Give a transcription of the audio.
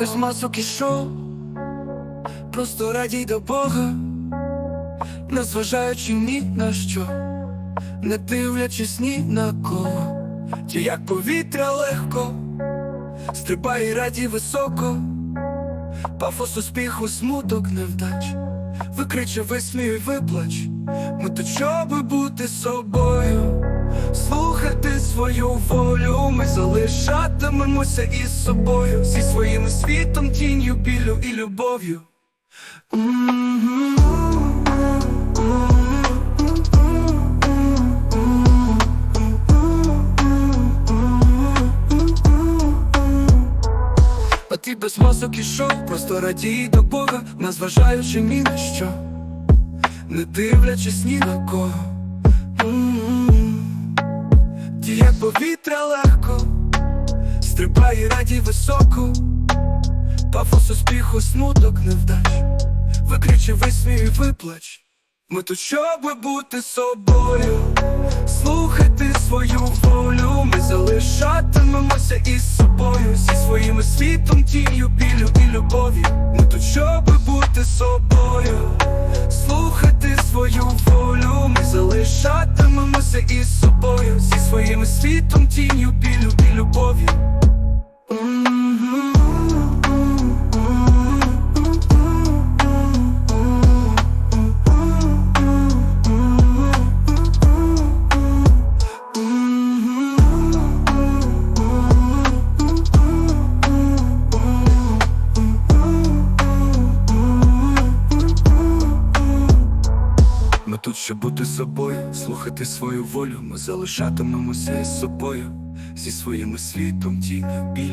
без масок і шоу, просто радій до Бога, не зважаючи ні на що, не дивлячись ні на кого, Ті як повітря легко, стрибай і радій високо, пафос успіху, смуток невдач, викриче висмій і виплач, ми то щоби бути собою, слухати свою волю, залишатимемося із собою, зі своїм світом, тінню, білю і любов'ю. А ти без масок ішов, просто радій до Бога, не зважаючи ні на що, не дивлячись ні на кого. Стрибай і радій високо, пафос успіху, смуток невдач, викриче висмій виплач. Ми тут щоби бути собою, слухати свою волю, ми залишатимемося із собою, зі своїм світом, тінню, білю і любов'ю. Ми тут щоби бути собою, слухати свою волю, ми залишатимемося із собою, зі своїм світом, тінню, білю тут, щоб бути собою, слухати свою волю, ми залишатимемося із собою, зі своїм світом, любов'ю.